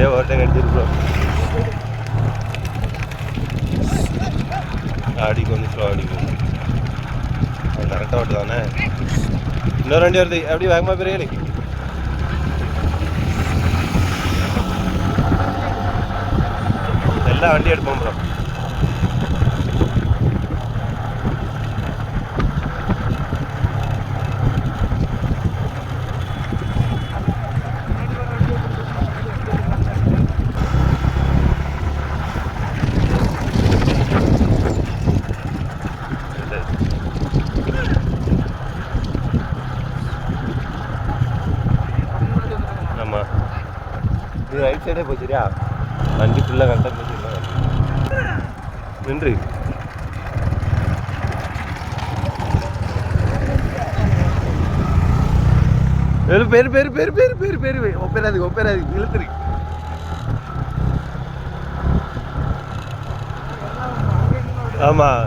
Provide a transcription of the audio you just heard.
இதே ஓட்டம் கடிச்சிருக்கோம். ஆடி கொஞ்சம் ஸ்லோ கொஞ்சம் கரெக்டாக ஓட்டு தானே இன்னொரு வண்டி வருது. அப்படி வேகமாக பெரிய எல்லா வண்டி எடுப்போம் ப்ரோ ஆமாம் இது ரைட் சைடே போச்சுரியா வண்டி ஃபுல்லாக கரெக்டாக போச்சு நின்று. பேர் பேரு பேரு பேர் பேரு பேரு பேரு ஒப்பேராது ஒப்பேராது இழுத்துரு. ஆமாம்